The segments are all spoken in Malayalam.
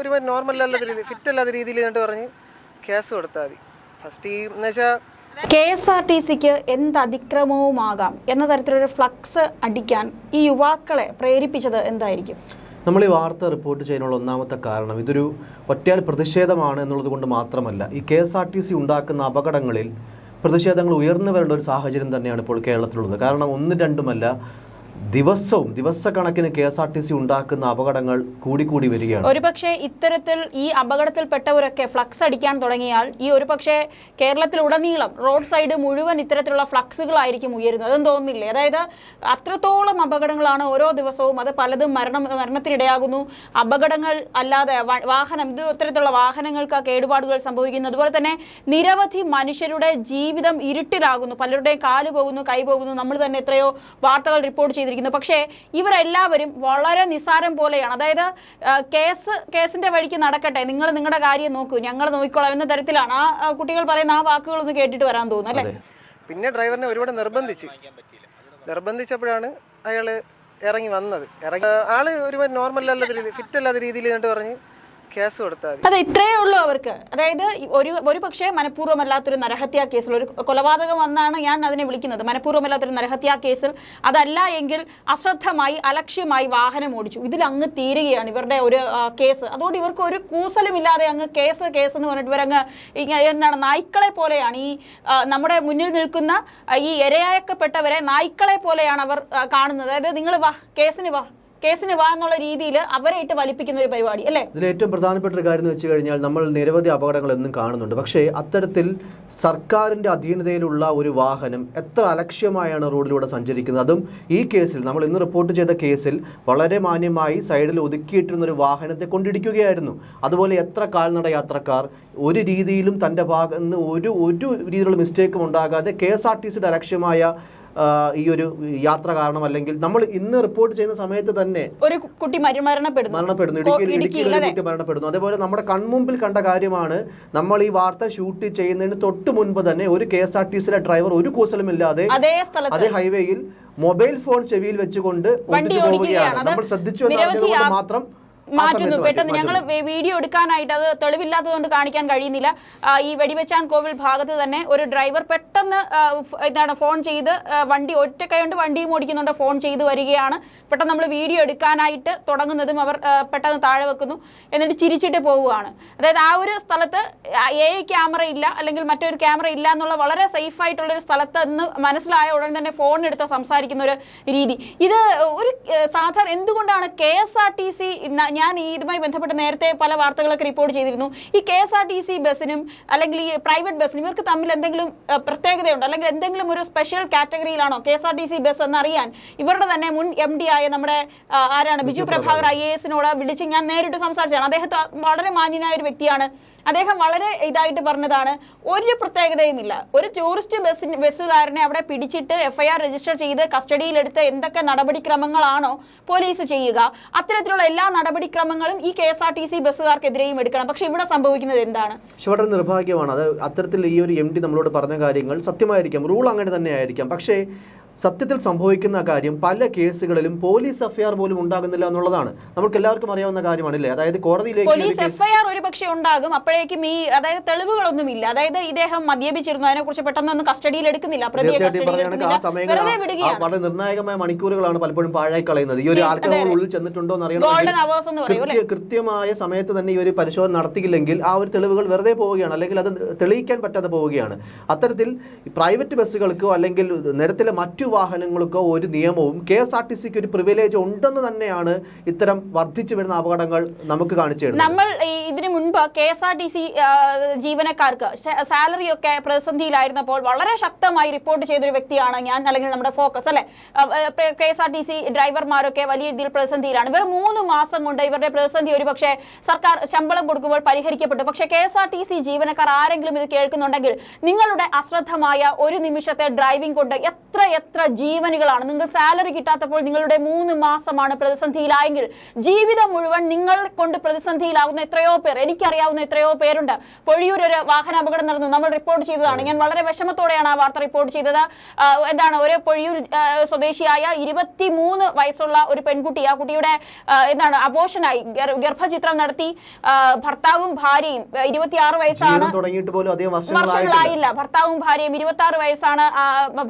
ഒരു നോർമൽ അല്ലാത്ത രീതി ഫിറ്റ് അല്ലാത്ത രീതിയിൽ എന്നിട്ട് പറഞ്ഞ് കേസ് കൊടുത്താൽ മതി. ഫസ്റ്റ് ഈ എന്ന് വെച്ചാൽ കെ എസ് ആർ ടി സിക്ക് എന്ത് അതിക്രമവുമാകാം എന്ന തരത്തിലൊരു ഫ്ലക്സ് അടിക്കാൻ ഈ യുവാക്കളെ പ്രേരിപ്പിച്ചത് എന്തായിരിക്കും? നമ്മൾ ഈ വാർത്ത റിപ്പോർട്ട് ചെയ്യാനുള്ള ഒന്നാമത്തെ കാരണം ഇതൊരു ഒറ്റയാൽ പ്രതിഷേധമാണ് എന്നുള്ളത് കൊണ്ട് മാത്രമല്ല ഈ K S R T C ഉണ്ടാക്കുന്ന അപകടങ്ങളിൽ പ്രതിഷേധങ്ങൾ ഉയർന്നു വരേണ്ട ഒരു സാഹചര്യം തന്നെയാണ് ഇപ്പോൾ കേരളത്തിലുള്ളത്. കാരണം ഒന്ന് രണ്ടുമല്ല ദിവസവും ദിവസക്കണക്കിന് K S R T C ഉണ്ടാക്കുന്ന അപകടങ്ങൾ കൂടിക്കൂടി വരികയാണ്. ഒരുപക്ഷെ ഇത്തരത്തിൽ ഈ അപകടത്തിൽപ്പെട്ടവരൊക്കെ ഫ്ലക്സ് അടിക്കാൻ തുടങ്ങിയാൽ ഈ ഒരുപക്ഷെ കേരളത്തിലുടനീളം റോഡ് സൈഡ് മുഴുവൻ ഇത്തരത്തിലുള്ള ഫ്ലക്സുകളായിരിക്കും ഉയരുന്നത്. അതും തോന്നുന്നില്ലേ? അതായത് അത്രത്തോളം അപകടങ്ങളാണ് ഓരോ ദിവസവും അത് പലതും മരണം മരണത്തിനിടയാകുന്നു. അപകടങ്ങൾ അല്ലാതെ വാഹനം ഇത് ഇത്തരത്തിലുള്ള വാഹനങ്ങൾക്ക് കേടുപാടുകൾ സംഭവിക്കുന്നു. അതുപോലെ തന്നെ നിരവധി മനുഷ്യരുടെ ജീവിതം ഇരുട്ടിലാകുന്നു. പലരുടെയും കാൽ പോകുന്നു കൈ പോകുന്നു. നമ്മൾ തന്നെ എത്രയോ വാർത്തകൾ റിപ്പോർട്ട് ചെയ്തിരിക്കുന്നു. പക്ഷേ ഇവരെല്ലാവരും വളരെ നിസ്സാരം പോലെയാണ്. അതായത് കേസ് കേസിന്റെ വഴിക്ക് നടക്കട്ടെ. നിങ്ങൾ നിങ്ങളുടെ കാര്യം നോക്കൂ. ഞങ്ങൾ നോക്കിക്കോളാം എന്ന തരത്തിലാണ്. ആ കുട്ടികൾ പറയുന്ന ആ വാക്കുകളൊന്ന് കേട്ടിട്ട് വരാൻ തോന്നുന്നു അല്ലേ? പിന്നെ ഡ്രൈവറിനെ ഒരുപാട് നിർബന്ധിച്ച്. നിർബന്ധിച്ചപ്പോഴാണ് അയാൾ ഇറങ്ങി വന്നത്. ഇറങ്ങി ആൾ ഒരുപാട് നോർമൽ അല്ലാത്ത ഫിറ്റ് അല്ലാത്ത രീതിയിൽ എന്നിട്ട് പറഞ്ഞ് കേസ് കൊടുത്താൽ അതെ ഇത്രയേ ഉള്ളൂ അവർക്ക്. അതായത് ഒരു ഒരു പക്ഷേ മനഃപൂർവമല്ലാത്തൊരു നരഹത്യാ കേസിൽ ഒരു കൊലപാതകം വന്നാണ് ഞാൻ അതിനെ വിളിക്കുന്നത്. മനഃപൂർവമല്ലാത്തൊരു നരഹത്യാ കേസിൽ അതല്ല എങ്കിൽ അശ്രദ്ധമായി അലക്ഷ്യമായി വാഹനം ഓടിച്ചു. ഇതിൽ അങ്ങ് തീരുകയാണ് ഇവരുടെ ഒരു കേസ്. അതുകൊണ്ട് ഇവർക്ക് ഒരു കൂസലുമില്ലാതെ അങ്ങ് കേസ് കേസ് എന്ന് പറഞ്ഞിട്ട് ഇവരങ്ങ് എന്താണ് നായ്ക്കളെ പോലെയാണ് ഈ നമ്മുടെ മുന്നിൽ നിൽക്കുന്ന ഈ ഇരയാക്കപ്പെട്ടവരെ നായ്ക്കളെ പോലെയാണ് അവർ കാണുന്നത്. അതായത് നിങ്ങൾ വാ കേസിന് വാ. കേസിന് വാ എന്നുള്ള രീതിയിൽ അവരായിട്ട് വലിപ്പിക്കുന്ന ഒരു പരിപാടി അല്ലേ? ഇതിൽ ഏറ്റവും പ്രധാനപ്പെട്ട ഒരു കാര്യം എന്ന് വെച്ച് കഴിഞ്ഞാൽ നമ്മൾ നിരവധി അപകടങ്ങൾ എന്നും കാണുന്നുണ്ട്. പക്ഷേ അത്തരത്തിൽ സർക്കാരിന്റെ അധീനതയിലുള്ള ഒരു വാഹനം എത്ര അലക്ഷ്യമായാണ് റോഡിലൂടെ സഞ്ചരിക്കുന്നത്? അതും ഈ കേസിൽ നമ്മൾ ഇന്ന് റിപ്പോർട്ട് ചെയ്ത കേസിൽ വളരെ മാന്യമായി സൈഡിൽ ഒതുക്കിയിട്ടിരുന്ന ഒരു വാഹനത്തെ കൊണ്ടിടിക്കുകയായിരുന്നു. അതുപോലെ എത്ര കാൽനട യാത്രക്കാർ ഒരു രീതിയിലും തന്റെ ഭാഗത്ത് നിന്ന് ഒരു ഒരു രീതിയിലുള്ള മിസ്റ്റേക്കും ഉണ്ടാകാതെ കെ എസ് ആർ ടി സിയുടെ അലക്ഷ്യമായ ഈ ഒരു യാത്ര കാരണം അല്ലെങ്കിൽ നമ്മൾ ഇന്ന് റിപ്പോർട്ട് ചെയ്യുന്ന സമയത്ത് തന്നെ ഒരു കുട്ടി മര- മരണപ്പെടുന്നു. മരണപ്പെടുന്നു കോ- ഇടുക്കിയിൽ ഇടുക്കിയിൽ ഇടുക്കിയിൽ ഒരു അതെ. കുട്ടി മരണപ്പെടുന്നു. അതേപോലെ നമ്മുടെ കൺമുമ്പിൽ കണ്ട കാര്യമാണ് നമ്മൾ ഈ വാർത്ത ഷൂട്ട് ചെയ്യുന്നതിന് തൊട്ട് മുൻപ് തന്നെ ഒരു കെ എസ് ആർ ടി സിയിലെ ഡ്രൈവർ ഒരു കൂസലുമില്ലാതെ അതേ ഹൈവേയിൽ മൊബൈൽ ഫോൺ ചെവിയിൽ വെച്ചുകൊണ്ട് ഓടിച്ചു പോവുകയാണ്. നമ്മൾ ശ്രദ്ധിച്ചു മാത്രം മാറ്റുന്നു. പെട്ടെന്ന് ഞങ്ങൾ വീഡിയോ എടുക്കാനായിട്ട് അത് തെളിവില്ലാത്തതുകൊണ്ട് കാണിക്കാൻ കഴിയുന്നില്ല. ഈ വെടിവെച്ചാൻ കോവിൽ ഭാഗത്ത് തന്നെ ഒരു ഡ്രൈവർ പെട്ടെന്ന് എന്താണ് ഫോൺ ചെയ്ത് വണ്ടി ഒറ്റ കൈകൊണ്ട് വണ്ടിയും ഓടിക്കുന്നുണ്ട്. ഫോൺ ചെയ്ത് വരികയാണ്. പെട്ടെന്ന് നമ്മൾ വീഡിയോ എടുക്കാനായിട്ട് തുടങ്ങുന്നതും അവർ പെട്ടെന്ന് താഴെ വെക്കുന്നു. എന്നിട്ട് ചിരിച്ചിട്ട് പോവുകയാണ്. അതായത് ആ ഒരു സ്ഥലത്ത് എ ഐ ക്യാമറ ഇല്ല അല്ലെങ്കിൽ മറ്റൊരു ക്യാമറ ഇല്ല എന്നുള്ള വളരെ സേഫ് ആയിട്ടുള്ള ഒരു സ്ഥലത്ത് എന്ന് മനസ്സിലായ ഉടൻ തന്നെ ഫോൺ എടുത്ത് സംസാരിക്കുന്ന ഒരു രീതി. ഇത് ഒരു സാധാരണ എന്തുകൊണ്ടാണ് K S R T C ഞാൻ ഈ ഇതുമായി ബന്ധപ്പെട്ട് നേരത്തെ പല വാർത്തകളൊക്കെ റിപ്പോർട്ട് ചെയ്തിരുന്നു. ഈ K S R T C ബസ്സിനും അല്ലെങ്കിൽ ഈ പ്രൈവറ്റ് ബസ്സിനും ഇവർക്ക് തമ്മിൽ എന്തെങ്കിലും പ്രത്യേകതയുണ്ടോ? അല്ലെങ്കിൽ എന്തെങ്കിലും ഒരു special കാറ്റഗറിയിലാണോ K S R T C bus എന്നറിയാൻ ഇവരുടെ തന്നെ മുൻ എം ഡി ആയ നമ്മുടെ ആരാണ്? ബിജു പ്രഭാകർ. ഐ എ എസിനോട് വിളിച്ച് ഞാൻ നേരിട്ട് സംസാരിച്ചാണ് അദ്ദേഹത്തെ വളരെ മാന്യനായ ഒരു വ്യക്തിയാണ്. അദ്ദേഹം വളരെ ഇതായിട്ട് പറഞ്ഞതാണ് ഒരു പ്രത്യേകതയുമില്ല. ഒരു ടൂറിസ്റ്റ് ബസ്സിന് ബസ്സുകാരനെ അവിടെ പിടിച്ചിട്ട് എഫ്ഐആർ രജിസ്റ്റർ ചെയ്ത് കസ്റ്റഡിയിലെടുത്ത് എന്തൊക്കെ നടപടിക്രമങ്ങളാണോ പോലീസ് ചെയ്യുക അത്തരത്തിലുള്ള എല്ലാ നടപടിക്രമങ്ങളും ഈ K S R T C ബസ്സുകാർക്കെതിരെയും എടുക്കണം. പക്ഷെ ഇവിടെ സംഭവിക്കുന്നത് എന്താണ്? പക്ഷെ വളരെ നിർഭാഗ്യമാണ്. അത് അത്തരത്തിൽ ഈ ഒരു എം ഡി നമ്മളോട് പറഞ്ഞ കാര്യങ്ങൾ സത്യമായിരിക്കാം. റൂൾ അങ്ങനെ തന്നെ ആയിരിക്കാം. പക്ഷേ സത്യത്തിൽ സംഭവിക്കുന്ന കാര്യം പല കേസുകളിലും പോലീസ് എഫ്ഐആർ പോലും ഉണ്ടാകുന്നില്ല എന്നുള്ളതാണ്. നമുക്ക് എല്ലാവർക്കും അറിയാവുന്ന കാര്യമാണല്ലേ? അതായത് കോടതിയിലേക്ക് പോലീസ് എഫ്ഐആർ ഒരു പക്ഷേ ഉണ്ടാകും അപ്പോഴേക്കും ഈ അതായത് തെളിവുകളൊന്നും ഇല്ല അതായത് ഇദ്ദേഹം മദ്യപിച്ചിരുന്നു അതിനെക്കുറിച്ച് പെട്ടെന്നൊന്നും കസ്റ്റഡിയിൽ എടുക്കുന്നില്ല വളരെ നിർണായകമായ മണിക്കൂറുകളാണ് പലപ്പോഴും പാഴായി കളയുന്നത് ഈ ഒരു ഉള്ളിൽ ചെന്നിട്ടുണ്ടോ എന്ന് ഗോൾഡൻ അവേഴ്സ് എന്ന് പറയും കൃത്യമായ സമയത്ത് തന്നെ ഈ ഒരു പരിശോധന നടത്തിയില്ലെങ്കിൽ ആ ഒരു തെളിവുകൾ വെറുതെ പോവുകയാണ് അല്ലെങ്കിൽ അത് തെളിയിക്കാൻ പറ്റാതെ പോവുകയാണ്. അത്തരത്തിൽ പ്രൈവറ്റ് ബസ്സുകൾക്കോ അല്ലെങ്കിൽ നിരത്തിലെ മറ്റു വാഹനങ്ങൾക്കോ ഒരു നിയമവും കെ എസ് ആർ ടി സിക്ക് ഒരു പ്രിവിലേജ് ഉണ്ടെന്ന് തന്നെയാണ് ഇത്തരം വർദ്ധിച്ചു വരുന്ന അപകടങ്ങൾ നമുക്ക് കാണിച്ചു നമ്മൾ ഇതിനു മുൻപ് K S R T C ജീവനക്കാർക്ക് സാലറി ഒക്കെ പ്രതിസന്ധിയിലായിരുന്നപ്പോൾ വളരെ ശക്തമായി റിപ്പോർട്ട് ചെയ്തൊരു വ്യക്തിയാണ് ഞാൻ അല്ലെങ്കിൽ നമ്മുടെ ഫോക്കസ് അല്ലെ? K S R T C ഡ്രൈവർമാരൊക്കെ വലിയ രീതിയിൽ പ്രതിസന്ധിയിലാണ്. ഇവർ മൂന്ന് മാസം കൊണ്ട് ഇവരുടെ പ്രതിസന്ധി ഒരുപക്ഷെ സർക്കാർ ശമ്പളം കൊടുക്കുമ്പോൾ പരിഹരിക്കപ്പെട്ടു. പക്ഷേ K S R T C ജീവനക്കാർ ആരെങ്കിലും ഇത് കേൾക്കുന്നുണ്ടെങ്കിൽ നിങ്ങളുടെ അശ്രദ്ധമായ ഒരു നിമിഷത്തെ ഡ്രൈവിംഗ് കൊണ്ട് എത്ര എത്ര ജീവനുകളാണ്? നിങ്ങൾ സാലറി കിട്ടാത്തപ്പോൾ നിങ്ങളുടെ മൂന്ന് മാസമാണ് പ്രതിസന്ധിയിലായെങ്കിൽ ജീവിതം മുഴുവൻ നിങ്ങൾ കൊണ്ട് പ്രതിസന്ധിയിലാകുന്ന എത്രയോ പേർ എനിക്കറിയാവുന്ന എത്രയോ പേരുണ്ട്. പൊഴിയൂർ ഒരു വാഹന അപകടം നടന്നു. നമ്മൾ റിപ്പോർട്ട് ചെയ്തതാണ്. ഞാൻ വളരെ വിഷമത്തോടെയാണ് ആ വാർത്ത റിപ്പോർട്ട് ചെയ്തത്. എന്താണ് ഒരു പൊഴിയൂർ സ്വദേശിയായ ഇരുപത്തി മൂന്ന് വയസ്സുള്ള ഒരു പെൺകുട്ടി ആ കുട്ടിയുടെ എന്താണ് അബോഷനായി ഗർ- ഗർഭചിത്രം നടത്തി. ഭർത്താവും ഭാര്യയും ഇരുപത്തിയാറ് വയസ്സാണ്. വർഷങ്ങളായില്ല. ഭർത്താവും ഭാര്യയും ഇരുപത്തി ആറ് വയസ്സാണ്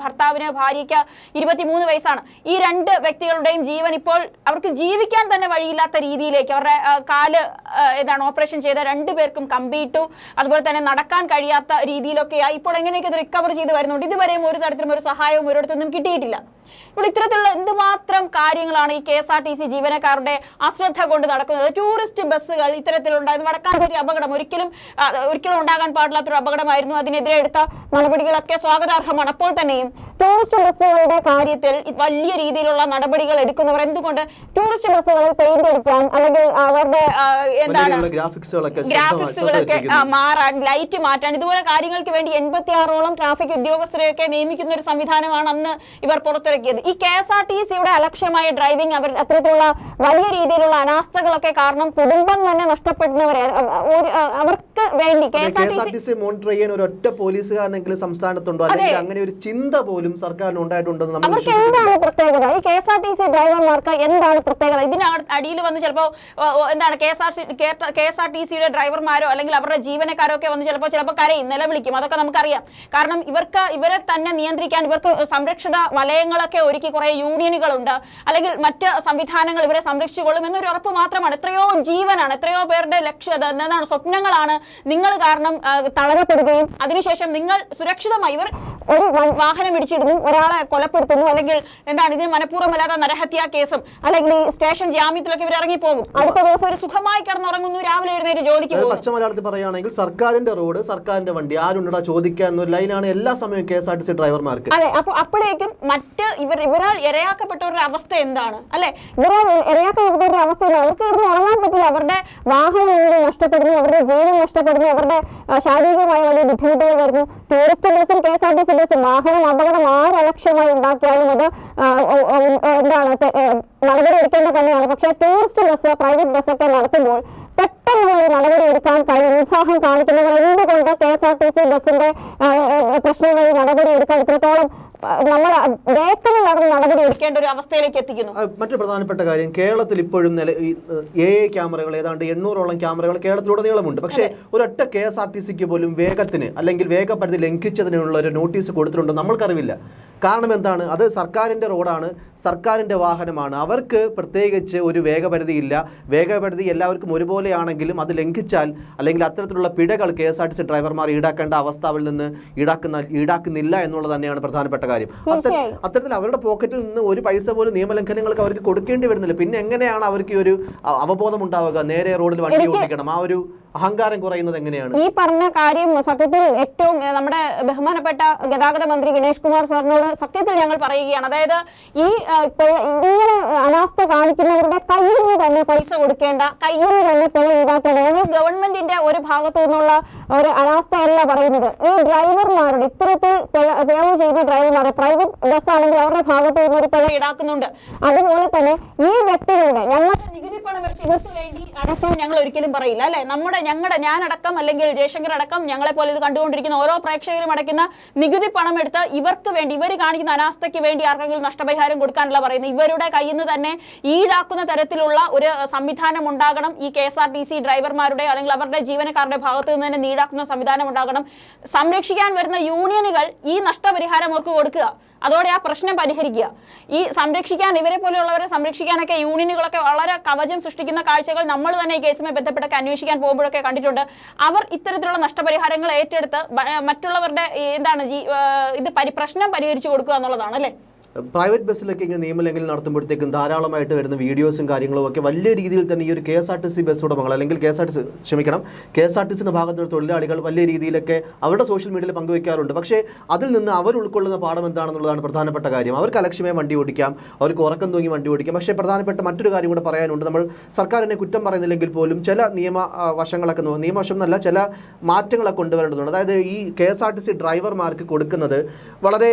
ഭർത്താവിന് ഭാര്യയ്ക്ക് ഇരുപത്തിമൂന്ന് വയസ്സാണ്. ഈ രണ്ട് വ്യക്തികളുടെയും ജീവൻ ഇപ്പോൾ അവർക്ക് ജീവിക്കാൻ തന്നെ വഴിയില്ലാത്ത രീതിയിലേക്ക് അവരുടെ കാൽ ഏതാണ് ഓപ്പറേഷൻ ചെയ്ത രണ്ടുപേർക്കും കമ്പിയിട്ടു. അതുപോലെ തന്നെ നടക്കാൻ കഴിയാത്ത രീതിയിലൊക്കെയായി ഇപ്പോൾ എങ്ങനെയൊക്കെ ഇത് റിക്കവർ ചെയ്ത് വരുന്നുണ്ട്? ഇതുവരെയും ഒരു തരത്തിലും ഒരു സഹായവും ഒരിടത്തു നിന്നും കിട്ടിയിട്ടില്ല. ഇപ്പോൾ ഇത്തരത്തിലുള്ള എന്തുമാത്രം കാര്യങ്ങളാണ് ഈ K S R T C ജീവനക്കാരുടെ അശ്രദ്ധ കൊണ്ട് നടക്കുന്നത്? ടൂറിസ്റ്റ് ബസ്സുകൾ ഇത്തരത്തിലുണ്ടായത് വടക്കാഞ്ചേരി അപകടം ഒരിക്കലും ഒരിക്കലും ഉണ്ടാകാൻ പാടില്ലാത്തൊരു അപകടമായിരുന്നു. അതിനെതിരെ എടുത്ത നടപടികളൊക്കെ സ്വാഗതാർഹമാണ്. അപ്പോൾ തന്നെയും ടൂറിസ്റ്റ് ബസ്സുകളുടെ കാര്യത്തിൽ വലിയ രീതിയിലുള്ള നടപടികൾ എടുക്കുന്നവർ എന്തുകൊണ്ട് ടൂറിസ്റ്റ് ബസ്സുകളിൽ പെയിന്റ് അടിക്കാൻ അല്ലെങ്കിൽ അവരുടെ എന്താണ് ഗ്രാഫിക്സുകളൊക്കെ മാറാൻ ലൈറ്റ് മാറ്റാൻ ഇതുപോലെ കാര്യങ്ങൾക്ക് വേണ്ടി എൺപത്തി ആറോളം ട്രാഫിക് ഉദ്യോഗസ്ഥരെയൊക്കെ നിയമിക്കുന്ന ഒരു സംവിധാനമാണ് അന്ന് ഇവർ പുറത്തിറക്കിയത്. ഈ കെ എസ് ആർ ടി സിയുടെ അലക്ഷ്യമായ ഡ്രൈവിംഗ് അവർ അത്തരത്തിലുള്ള വലിയ രീതിയിലുള്ള അനാസ്ഥകളൊക്കെ കാരണം കുടുംബം തന്നെ നഷ്ടപ്പെടുന്നവരെ അ- അ- ഒരു, അ, അവർക്ക് വേണ്ടി K S R T C monitor ചെയ്യാൻ ഒരു ഒറ്റ പോലീസുകാരനെങ്കിലും സംസ്ഥാനത്തുണ്ടോ? അല്ലെങ്കിൽ അങ്ങനെ ഒരു ചിന്ത പോലും സർക്കാരിന് ഉണ്ടായിട്ടുണ്ടെന്ന് നമ്മൾ അവർക്ക് എന്താണ് പ്രത്യേകത? ഈ K S R T C ഡ്രൈവർമാർക്ക് എന്താണ് പ്രത്യേകത? ഇതിന് അടിയിൽ വന്ന് ചിലപ്പോൾ എന്താണ് K S R K S R T സിയുടെ ഡ്രൈവർമാരോ അല്ലെങ്കിൽ അവരുടെ ജീവനക്കാരോ ഒക്കെ വന്ന് ചിലപ്പോൾ ചിലപ്പോൾ കരയും നിലവിളിക്കും. അതൊക്കെ നമുക്കറിയാം. കാരണം ഇവർക്ക് ഇവരെ തന്നെ നിയന്ത്രിക്കാൻ ഇവർക്ക് സംരക്ഷിത വലയങ്ങളൊക്കെ ഒരുക്കി കുറെ യൂണിയനുകളുണ്ട്. അല്ലെങ്കിൽ മറ്റ് സംവിധാനങ്ങൾ ഇവരെ സംരക്ഷിച്ചുകൊള്ളും എന്നൊരു ഉറപ്പ് മാത്രമാണ്. എത്രയോ ജീവനാണ് എത്രയോ പേരുടെ ലക്ഷ്യം എന്താണ് സ്വപ്നങ്ങളാണ് നിങ്ങൾ കാരണം തളരപ്പെടുകയും അതിനുശേഷം നിങ്ങൾ സുരക്ഷിതമായി ഇവർ ഒരു വാഹനം ഇടിച്ചിടുന്നു ഒരാളെ കൊലപ്പെടുത്തുന്നു അല്ലെങ്കിൽ എന്താണ് ഇതിന് മനഃപൂർവമല്ലാത്ത നരഹത്യാ കേസും അല്ലെങ്കിൽ ഈ സ്റ്റേഷൻ ജാമ്യത്തിലൊക്കെ ഇവർ ഇറങ്ങി പോകും അടുത്ത ദിവസം ഒരു സുഖമായി കിടന്നുറങ്ങുന്നു രാവിലെ എഴുന്നേറ്റ് ജോലിക്ക് പച്ചമലയാളത്തിൽ പോകുന്നു. പച്ച മലയാളത്തിൽ പറയുകയാണെങ്കിൽ സർക്കാരിന്റെ റോഡ് സർക്കാരിന്റെ വണ്ടി ആരുണ്ടാ ചോദിക്കാൻ എന്നൊരു ലൈനാണ് എല്ലാ സമയവും K S R T C ഡ്രൈവർമാർക്ക്. അതെ അപ്പൊ അപ്പോഴേക്കും മറ്റ് ഇവർ ഇവരാൾ ഇരയാക്കപ്പെട്ടവരുടെ അവസ്ഥ എന്താണ്? അല്ലെ? ഇവരാൾ ഇരയാക്കപ്പെട്ടവരുടെ അവസ്ഥ അവർക്ക് ഇവിടുന്ന് ഉറങ്ങാൻ പറ്റില്ല. അവരുടെ വാഹനം നഷ്ടപ്പെടുന്നു അവരുടെ ജീവൻ നഷ്ടപ്പെടുന്നു അവരുടെ ശാരീരികമായ വലിയ ബുദ്ധിമുട്ടുകൾ വരുന്നു. ടൂറിസ്റ്റ് ബസ്സും K S R T C ബസ്സും വാഹനം അപകടം ആറ് അലക്ഷ്യമായി ഉണ്ടാക്കിയാലും അത് എന്താണ് നടപടി എടുക്കേണ്ടത് തന്നെയാണ്. പക്ഷേ ടൂറിസ്റ്റ് ബസ് പ്രൈവറ്റ് ബസ്സൊക്കെ നടത്തുമ്പോൾ പെട്ടെന്ന് ഒരു നടപടി എടുക്കാൻ കഴിയും. ഉത്സാഹം കാണിക്കുന്നവർ എന്തുകൊണ്ട് K S R T C ആ, പ്രശ്നങ്ങളിൽ നടപടി എടുക്കാൻ ഇത്രത്തോളം നമ്മൾ വേഗത്തിൽ നടപടി എടുക്കേണ്ട ഒരു അവസ്ഥയിലേക്ക് എത്തിക്കുന്നു. മറ്റൊരു പ്രധാനപ്പെട്ട കാര്യം കേരളത്തിൽ ഇപ്പോഴും നില എ ഐ ക്യാമറകൾ ഏതാണ്ട് എണ്ണൂറോളം ക്യാമറകൾ കേരളത്തിലുടനീളമുണ്ട്. പക്ഷേ ഒരൊറ്റ കെ എസ് ആർ ടി സിക്ക് പോലും വേഗത്തിന് അല്ലെങ്കിൽ വേഗപരിധി ലംഘിച്ചതിനുള്ള ഒരു നോട്ടീസ് കൊടുത്തിട്ടുണ്ട് നമ്മൾക്കറിവില്ല. കാരണം എന്താണ്? അത് സർക്കാരിന്റെ റോഡാണ് സർക്കാരിന്റെ വാഹനമാണ്. അവർക്ക് പ്രത്യേകിച്ച് ഒരു വേഗപരിധി ഇല്ല വേഗപരിധി എല്ലാവർക്കും ഒരുപോലെയാണെങ്കിലും അത് ലംഘിച്ചാൽ അല്ലെങ്കിൽ അത്തരത്തിലുള്ള പിഴകൾ K S R T C ഡ്രൈവർമാർ ഈടാക്കേണ്ട അവസ്ഥാവിൽ നിന്ന് ഈടാക്കുന്ന ഈടാക്കുന്നില്ല എന്നുള്ളത് തന്നെയാണ് പ്രധാനപ്പെട്ട കാര്യം. തീർച്ചയായും. അത്തരത്തിൽ അവരുടെ പോക്കറ്റിൽ നിന്ന് ഒരു പൈസ പോലും നിയമലംഘനങ്ങൾക്ക് അവർക്ക് കൊടുക്കേണ്ടി വരുന്നില്ല. പിന്നെ എങ്ങനെയാണ് അവർക്ക് ഈ ഒരു അവബോധം ഉണ്ടാവുക? നേരെ റോഡിൽ വണ്ടി ഓടിക്കണം. ആ ഒരു അഹങ്കാരം കുറയുന്നത് എങ്ങനെയാണ്? ഈ പറഞ്ഞ കാര്യം സത്യത്തിൽ ഏറ്റവും നമ്മുടെ ബഹുമാനപ്പെട്ട ഗതാഗത മന്ത്രി ഗണേഷ് കുമാർ സാറിനോട് സത്യത്തിൽ ഞങ്ങൾ പറയുകയാണ്. അതായത് ഈ ഇങ്ങനെ അനാസ്ഥ കാണിക്കുന്നവരുടെ കയ്യിൽ നിന്ന് തന്നെ പൈസ കൊടുക്കേണ്ട കയ്യിൽ നിന്ന് തന്നെ പിഴ ഈടാക്കേണ്ട. ഞങ്ങൾ ഗവൺമെന്റിന്റെ ഒരു ഭാഗത്തു നിന്നുള്ള ഒരു അനാസ്ഥയല്ല പറയുന്നത്. ഈ ഡ്രൈവർമാരുടെ ഇത്തരത്തിൽ പിഴ- പിഴവ് ചെയ്ത ഡ്രൈവർമാർ പ്രൈവറ്റ് ബസ് ആണെങ്കിൽ അവരുടെ ഭാഗത്ത് നിന്ന് ഒരു പിഴ ഈടാക്കുന്നുണ്ട്. അതുപോലെ തന്നെ ഈ വ്യക്തികളുടെ ഞങ്ങളുടെ നികുതി പണം ഇവർക്ക് വേണ്ടി അടക്കാൻ ഞങ്ങൾ ഒരിക്കലും പറയില്ല അല്ലെ? നമ്മുടെ ഞങ്ങളുടെ ഞാനടക്കം അല്ലെങ്കിൽ ജയശങ്കർ അടക്കം ഞങ്ങളെ പോലെ ഇത് കണ്ടുകൊണ്ടിരിക്കുന്ന ഓരോ പ്രേക്ഷകരും അടയ്ക്കുന്ന നികുതി പണം എടുത്ത് ഇവർക്ക് വേണ്ടി ഇവർ കാണിക്കുന്ന അനാസ്ഥയ്ക്ക് വേണ്ടി ആർക്കെങ്കിലും നഷ്ടപരിഹാരം കൊടുക്കാനല്ല പറയുന്നത് ഇവരുടെ കയ്യിൽ നിന്ന് തന്നെ ഈടാക്കുന്ന തരത്തിലുള്ള ഒരു സംവിധാനം ഉണ്ടാകണം. ഈ K S R T C ഡ്രൈവർമാരുടെ അല്ലെങ്കിൽ അവരുടെ ജീവനക്കാരുടെ ഭാഗത്ത് നിന്ന് തന്നെ നീടാക്കുന്ന സംവിധാനം ഉണ്ടാകണം. സംരക്ഷിക്കാൻ വരുന്ന യൂണിയനുകൾ ഈ നഷ്ടപരിഹാരം അവർക്ക് കൊടുക്കുക. അതോടെ ആ പ്രശ്നം പരിഹരിക്കുക. ഈ സംരക്ഷിക്കാൻ ഇവരെ പോലെയുള്ളവരെ സംരക്ഷിക്കാനൊക്കെ യൂണിയനുകളൊക്കെ വളരെ കവചം സൃഷ്ടിക്കുന്ന കാഴ്ചകൾ നമ്മൾ തന്നെ ഈ കേസുമായി ബന്ധപ്പെട്ടൊക്കെ അന്വേഷിക്കാൻ പോകുമ്പോഴൊക്കെ കണ്ടിട്ടുണ്ട്. അവർ ഇത്തരത്തിലുള്ള നഷ്ടപരിഹാരങ്ങൾ ഏറ്റെടുത്ത് മറ്റുള്ളവരുടെ എന്താണ് ഇത് പരി പ്രശ്നം പരിഹരിച്ചു കൊടുക്കുക എന്നുള്ളതാണ് അല്ലേ? പ്രൈവറ്റ് ബസ്സിലൊക്കെ ഇങ്ങനെ നിയമലംഘനം നടത്തുമ്പോഴത്തേക്കും ധാരാളമായിട്ട് വരുന്ന വീഡിയോസും കാര്യങ്ങളും ഒക്കെ വലിയ രീതിയിൽ തന്നെ ഈ ഒരു K S R T C bus ഉടമകൾ അല്ലെങ്കിൽ K S R T C ക്ഷമിക്കണം കെ എസ് ആർ ടി സിന്റെ ഭാഗത്തുള്ള തൊഴിലാളികൾ വലിയ രീതിയിലൊക്കെ അവരുടെ സോഷ്യൽ മീഡിയയിൽ പങ്കുവയ്ക്കാറുണ്ട് പക്ഷേ അതിൽ നിന്ന് അവർ ഉൾക്കൊള്ളുന്ന പാഠം എന്താണെന്നുള്ളതാണ് പ്രധാനപ്പെട്ട കാര്യം. അവർക്ക് അലക്ഷ്യമായി വണ്ടി ഓടിക്കാം അവർക്ക് ഉറക്കം തൂങ്ങി വണ്ടി ഓടിക്കാം. പക്ഷേ പ്രധാനപ്പെട്ട മറ്റൊരു കാര്യം കൂടെ പറയാനുണ്ട്. നമ്മൾ സർക്കാരിനെ കുറ്റം പറയുന്നില്ലെങ്കിൽ പോലും ചില നിയമ വശങ്ങളൊക്കെ നിയമവശം എന്നല്ല ചില മാറ്റങ്ങളൊക്കെ കൊണ്ടുവരേണ്ടതുണ്ട്. അതായത് ഈ K S R T C ഡ്രൈവർമാർക്ക് കൊടുക്കുന്നത് വളരെ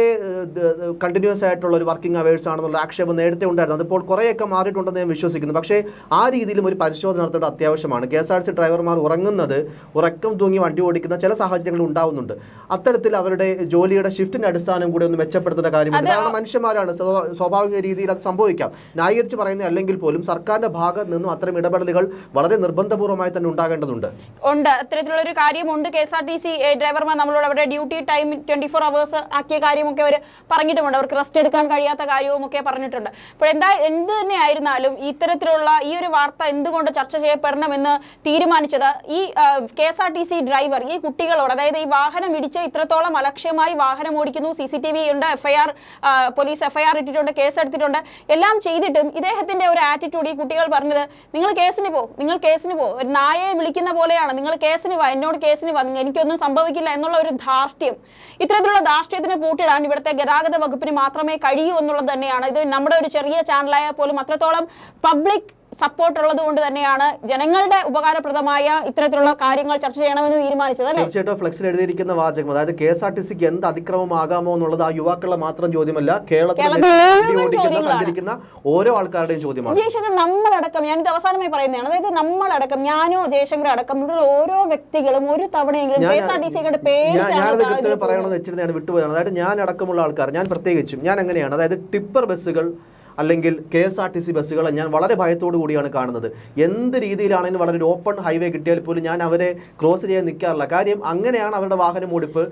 കണ്ടിന്യൂസ് ആയിട്ടുള്ള ഒരു വർക്കിംഗ് അവേഴ്സ് ആണെന്നുള്ള ആക്ഷേപം നേരത്തെ ഉണ്ടായിരുന്നു. അതിപ്പോൾ കുറേയൊക്കെ മാറിയിട്ടുണ്ടെന്ന് ഞാൻ വിശ്വസിക്കുന്നു. പക്ഷേ ആ രീതിയിലും ഒരു പരിശോധന നടത്തേണ്ട അത്യാവശ്യമാണ്. കെ എസ് ആർ സി ഡ്രൈവർമാർ ഉറങ്ങുന്നത് ഉറക്കം തൂങ്ങി വണ്ടി ഓടിക്കുന്ന ചില സാഹചര്യങ്ങൾ ഉണ്ടാവുന്നുണ്ട്. അത്തരത്തിൽ അവരുടെ ജോലിയുടെ ഷിഫ്റ്റിന്റെ അടിസ്ഥാനം കൂടി ഒന്ന് മെച്ചപ്പെടുത്തേണ്ട കാര്യമാണ് കാരണം മനുഷ്യന്മാരാണ്. സ്വാ- സ്വാഭാവിക രീതിയിൽ അത് സംഭവിക്കാം. ന്യായീകരിച്ച് പറയുന്ന അല്ലെങ്കിൽ പോലും സർക്കാരിന്റെ ഭാഗത്ത് നിന്നും അത്തരം ഇടപെടലുകൾ വളരെ നിർബന്ധപൂർവമായി തന്നെ ഉണ്ടാകേണ്ടതുണ്ട്. ഉണ്ട്. അത്തരത്തിലുള്ള ഒരു കാര്യമുണ്ട്. K S R T C ഡ്രൈവർമാർ നമ്മളോട് അവരുടെ duty time twenty four hours ആക്കിയ കാര്യമൊക്കെ അവർ പറഞ്ഞിട്ടുമുണ്ട്. അവർക്ക് റെസ്റ്റ് എടുക്കാൻ കഴിയാത്ത കാര്യവും ഒക്കെ പറഞ്ഞിട്ടുണ്ട്. അപ്പോൾ എന്താ എന്ത് തന്നെ ആയിരുന്നാലും ഇത്തരത്തിലുള്ള ഈ ഒരു വാർത്ത എന്തുകൊണ്ട് ചർച്ച ചെയ്യപ്പെടണമെന്ന് തീരുമാനിച്ചത് ഈ K S R T C driver ഈ കുട്ടികളോട് അതായത് ഈ വാഹനം ഇടിച്ച് ഇത്രത്തോളം അലക്ഷ്യമായി വാഹനം ഓടിക്കുന്നു സി സി ടി വി ഉണ്ട് എഫ്ഐആർ പോലീസ് എഫ്ഐആർ ഇട്ടിട്ടുണ്ട് കേസ് എടുത്തിട്ടുണ്ട് എല്ലാം ചെയ്തിട്ടും ഇദ്ദേഹത്തിന്റെ ഒരു ആറ്റിറ്റ്യൂഡ് ഈ കുട്ടികൾ പറഞ്ഞത് നിങ്ങൾ കേസിന് പോ നിങ്ങൾ കേസിന് പോ ഒരു നായയെ വിളിക്കുന്ന പോലെയാണ് നിങ്ങൾ കേസിന് വാ എന്നോട് കേസിന് വാ എനിക്കൊന്നും സംഭവിക്കില്ല എന്നുള്ള ഒരു ധാർഷ്ട്യം. ഇത്തരത്തിലുള്ള ധാർഷ്ട്യത്തിന് പൂട്ടിടാൻ ഇവിടുത്തെ ഗതാഗത വകുപ്പിന് മാത്രമേ കഴിയൂ എന്നുള്ളത് തന്നെയാണ്. ഇത് നമ്മുടെ ഒരു ചെറിയ ചാനലായാൽ പോലും അത്രത്തോളം പബ്ലിക് സപ്പോർട്ട് ഉള്ളത് കൊണ്ട് തന്നെയാണ് ജനങ്ങളുടെ ഉപകാരപ്രദമായ ഇത്തരത്തിലുള്ള കാര്യങ്ങൾ ചർച്ച ചെയ്യണമെന്ന് തീരുമാനിച്ചത് അല്ലേ? തീർച്ചയായിട്ടും ഫ്ലെക്സിൽ എഴുതിയിരിക്കുന്ന വാചകം അതായത് കെ എസ് ആർ ടി സിക്ക് എന്ത് അതിക്രമമാകാമോ എന്നുള്ളത് ആ യുവാക്കളുടെ മാത്രം ചോദ്യമല്ല. സഞ്ചരിക്കുന്ന ഓരോ ആൾക്കാരുടെയും ചോദ്യമാണ്. ജയശങ്കർ നമ്മളടക്കം ഞാനിത് അവസാനമായി പറയുന്നതാണ് അതായത് നമ്മളടക്കം ഞാനോ ജയശങ്കർ അടക്കം ഇവിടെയുള്ള ഓരോ വ്യക്തികളും ഒരു തവണയെങ്കിലും കെ എസ് ആർ ടി സിയുടെ പേര് ഞാൻ ഞാനത് കൃത്യമായി പറയണമെന്ന് വെച്ചിരുന്നതാണ് വിട്ടുപോയത് അതായത് ഞാൻ അടക്കമുള്ള ആൾക്കാർ ഞാൻ പ്രത്യേകിച്ചും ഞാൻ എങ്ങനെയാണ് അതായത് ടിപ്പർ ബസ്സുകൾ അല്ലെങ്കിൽ K S R T C ബസ്സുകളെ ഞാൻ വളരെ ഭയത്തോടു കൂടിയാണ് കാണുന്നത്. എന്ത് രീതിയിലാണെങ്കിലും വളരെ ഒരു ഓപ്പൺ ഹൈവേ കിട്ടിയാൽ പോലും ഞാൻ അവരെ ക്രോസ് ചെയ്യാൻ നിൽക്കാറില്ല. കാര്യം അങ്ങനെയാണ് അവരുടെ വാഹനം ഓടിപ്പ്.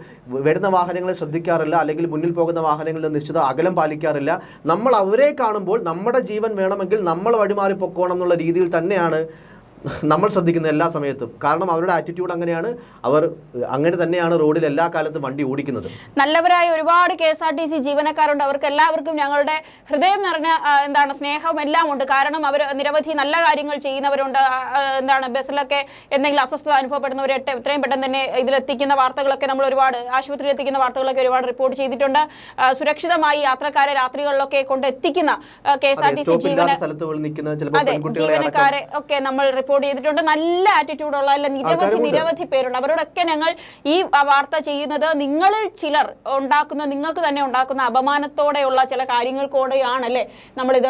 വരുന്ന വാഹനങ്ങളെ ശ്രദ്ധിക്കാറില്ല. അല്ലെങ്കിൽ മുന്നിൽ പോകുന്ന വാഹനങ്ങളിൽ നിശ്ചിത അകലം പാലിക്കാറില്ല. നമ്മൾ അവരെ കാണുമ്പോൾ നമ്മുടെ ജീവൻ വേണമെങ്കിൽ നമ്മൾ വഴിമാറി പൊക്കോണം എന്നുള്ള രീതിയിൽ തന്നെയാണ് നമ്മൾ ശ്രദ്ധിക്കുന്ന എല്ലാ സമയത്തും. കാരണം അവരുടെ ആറ്റിറ്റ്യൂഡ് അങ്ങനെയാണ്. അവർ അങ്ങനെ തന്നെയാണ് റോഡിൽ എല്ലാ കാലത്തും വണ്ടി ഓടിക്കുന്നത്. നല്ലവരായ ഒരുപാട് K S R T C ജീവനക്കാരുണ്ട്. അവർക്ക് എല്ലാവർക്കും ഞങ്ങളുടെ ഹൃദയം നിറഞ്ഞ എന്താണ് സ്നേഹം എല്ലാം ഉണ്ട്. കാരണം അവർ നിരവധി നല്ല കാര്യങ്ങൾ ചെയ്യുന്നവരുണ്ട്. എന്താണ് ബസ്സിലൊക്കെ എന്തെങ്കിലും അസ്വസ്ഥത അനുഭവപ്പെടുന്നവരെ എത്രയും പെട്ടെന്ന് തന്നെ ഇതിലെത്തിക്കുന്ന വാർത്തകളൊക്കെ നമ്മൾ ഒരുപാട് ആശുപത്രിയിൽ എത്തിക്കുന്ന വാർത്തകളൊക്കെ ഒരുപാട് റിപ്പോർട്ട് ചെയ്തിട്ടുണ്ട്. സുരക്ഷിതമായി യാത്രക്കാരെ രാത്രികളിലൊക്കെ കൊണ്ട് എത്തിക്കുന്ന K S R T C ജീവനക്കാരെ ഒക്കെ നമ്മൾ റിപ്പോർട്ട് ചെയ്തിട്ടുണ്ട്. നല്ല ആറ്റിറ്റ്യൂഡുള്ള അല്ല നിരവധി നിരവധി പേരുണ്ട്. അവരോടൊക്കെ ഞങ്ങൾ ഈ വാർത്ത ചെയ്യുന്നത് നിങ്ങളിൽ ചിലർ ഉണ്ടാക്കുന്ന നിങ്ങൾക്ക് തന്നെ ഉണ്ടാക്കുന്ന അപമാനത്തോടെയുള്ള ചില കാര്യങ്ങൾക്കൂടെയാണ് അല്ലേ നമ്മളിത്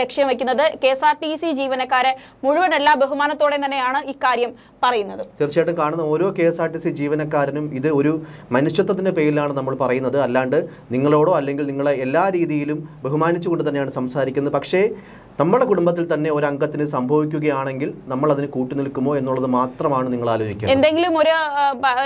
ലക്ഷ്യം വെക്കുന്നത്. K S R T C ജീവനക്കാരെ മുഴുവൻ എല്ലാ ബഹുമാനത്തോടെ തന്നെയാണ് ഇക്കാര്യം പറയുന്നത്. തീർച്ചയായിട്ടും കാണുന്ന ഓരോ K S R T C ജീവനക്കാരനും ഇത് ഒരു മനുഷ്യത്വത്തിന്റെ പേരിലാണ് നമ്മൾ പറയുന്നത്. അല്ലാണ്ട് നിങ്ങളോടോ അല്ലെങ്കിൽ നിങ്ങളെ എല്ലാ രീതിയിലും ബഹുമാനിച്ചുകൊണ്ട് തന്നെയാണ് സംസാരിക്കുന്നത്. പക്ഷേ നമ്മുടെ കുടുംബത്തിൽ തന്നെ ഒരു അംഗത്തിന് സംഭവിക്കുകയാണെങ്കിൽ നമ്മൾ അതിന് കൂട്ടുനിൽക്കുമോ എന്നുള്ളത് മാത്രമാണ് നിങ്ങൾ ആലോചിക്കുന്നത് എന്തെങ്കിലും ഒരു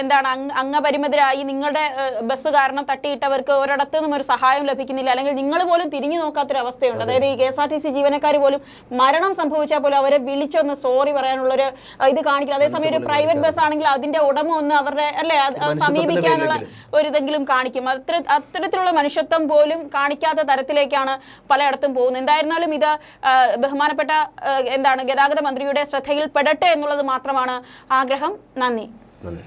എന്താണ് അംഗ- അംഗപരിമിതരായി നിങ്ങളുടെ ബസ് കാരണം തട്ടിയിട്ടവർക്ക് ഒരിടത്തു നിന്നും ഒരു സഹായം ലഭിക്കുന്നില്ല അല്ലെങ്കിൽ നിങ്ങൾ പോലും തിരിഞ്ഞു നോക്കാത്തൊരു അവസ്ഥയുണ്ട് അതായത് ഈ K S R T C ജീവനക്കാർ പോലും മരണം സംഭവിച്ചാൽ പോലും അവരെ വിളിച്ചൊന്ന് സോറി പറയാനുള്ള ഒരു ഇത് കാണിക്കില്ല. അതേസമയം ഒരു പ്രൈവറ്റ് ബസ് ആണെങ്കിൽ അതിന്റെ ഉടമ ഒന്ന് അവരുടെ അല്ലെ സമീപിക്കാനുള്ള. ഒരു ഇതെങ്കിലും കാണിക്കും. അത്ര അത്തരത്തിലുള്ള മനുഷ്യത്വം പോലും കാണിക്കാത്ത തരത്തിലേക്കാണ് പലയിടത്തും പോകുന്നത്. എന്തായിരുന്നാലും ഇത് ബഹുമാനപ്പെട്ട എന്താണ് ഗതാഗത മന്ത്രിയുടെ ശ്രദ്ധയിൽപ്പെടട്ടെ എന്നുള്ളത് മാത്രമാണ് ആഗ്രഹം. നന്ദി. നന്ദി.